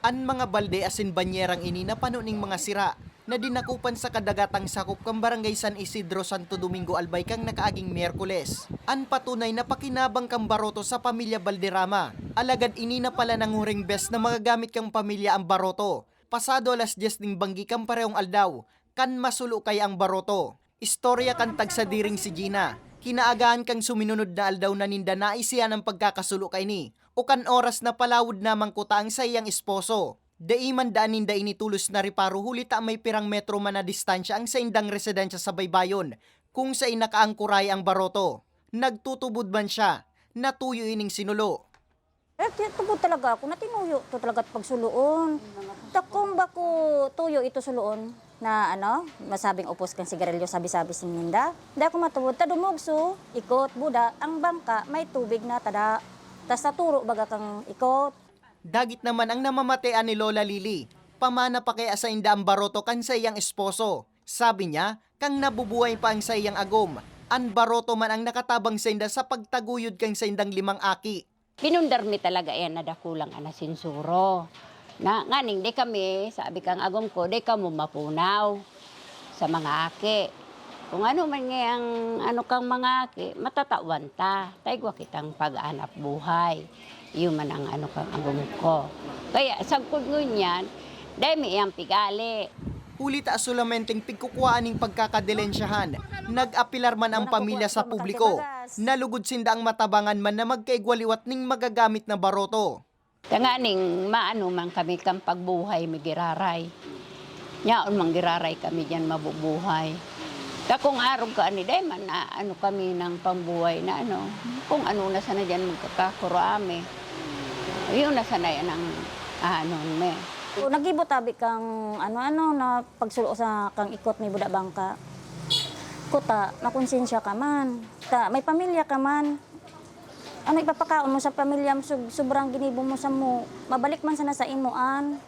An mga balde asin banyerang ini na panuning mga sira na dinakupan sa kadagatang sakop kang barangay San Isidro Santo Domingo Albay kang nakaaging Miyerkules. An patunay na pakinabang kang baroto sa pamilya Balderrama. Alagad ini na pala ng huring best na magagamit kang pamilya ang baroto. Pasado alas 10 ning banggi kang parehong aldaw, kan masulo kay ang baroto. Istorya kan tag sa diring si Gina. Kinaagahan kang suminunod na aldaw na ninda na isiyan ang pagkakasulo kay ni. O kan oras na palawod namang kuta ang sa iyang esposo. Daiman daan ninda initulos na riparo hulita may pirang metro man na distansya ang sa indang residensya sa Baybayon kung sa inakaangkuray ang baroto. Nagtutubod man siya, natuyo ining sinulo. Eh, tubod talaga ako. Natinuyo to talaga at pagsuloon. Takong ba ko tuyo ito suloon na ano, masabing upos kang sigarilyo sabi-sabi si Ninda. Hindi ako matubod. Tadumogso, ikot, buda, ang bangka may tubig na tada. Tas naturo baga kang ikot. Dagit naman ang namamatean ni Lola Lily. Pamana pa kaya sa inda ang baroto kan sa iyang esposo. Sabi niya, kang nabubuhay pa ang sa iyang agom. An baroto man ang nakatabang sa inda sa pagtaguyod kang sa indang limang aki. Pinundar mi talaga yan na dakulang ana sinsuro. Na nganing di kami, sabi kang agom ko, di ka mo mapunaw sa mga aki. Kung ano man ngayang ano kang mga aki, matatawan ta. Taigwa kitang pag-anap buhay. Yun man ang ano kang agom ko. Kaya sagkod ngunyan, dahil may iyang pigali. Huli ta sulamenteng pigkukuhaan ning pagkakadelensyahan. Nag-apilar man ang pamilya sa publiko. Nalugod sinda ang matabangan man na magkaigwaliwat ning magagamit na baroto. Tanganing maano man kami kang pagbuhay migiraray. Nyaon mang giraray kami diyan mabubuhay. Kakong araw ka ani day man na ano kami ng pambuhay na ano. Kung ano na sana diyan magkakakurami. Yun na sana yan ang ano me. O, Nagibot tabi kang ano-ano na pagsulo sa kang ikot may buda bangka. Kuta, nakonsensya ka man. Ta, may pamilya ka man. Ano ipapakaon mo sa pamilya mo, sobrang ginibo mo sa mo. Mabalik man sana sa imuan.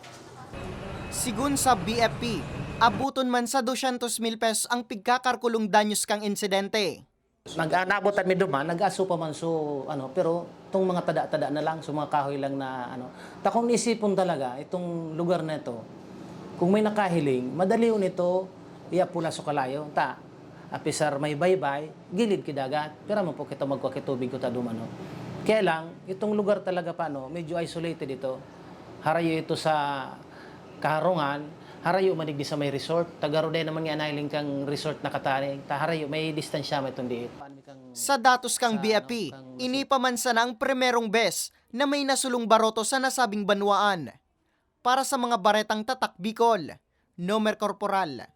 Sigun sa BFP, abuton man sa 200 mil pesos ang pigkakarkulong danyos kang insidente. Nag-anabot kami duman, nag-aso pa man so ano, pero itong mga tada-tada na lang, so mga kahoy lang na ano. Takong isipon talaga itong lugar na ito. Kung may nakahiling, madali yun ito, iya pula so kalayo. Ta, apisar may baybay, gilid kidagat, pero mo po kita magkwakitubig ko ta dumano. Kaya lang, itong lugar talaga pa no, medyo isolated ito. Harayo ito sa kaharungan, harayo manigdi sa may resort. Tagaro din naman nga nailing kang resort na katari. Taharayo, may distansya mo itong diit. Sa datos kang BFP, inipamansa na ang primerong bes na may nasulong baroto sa nasabing banwaan. Para sa mga baretang tatak Bicol, Nomer Corporal,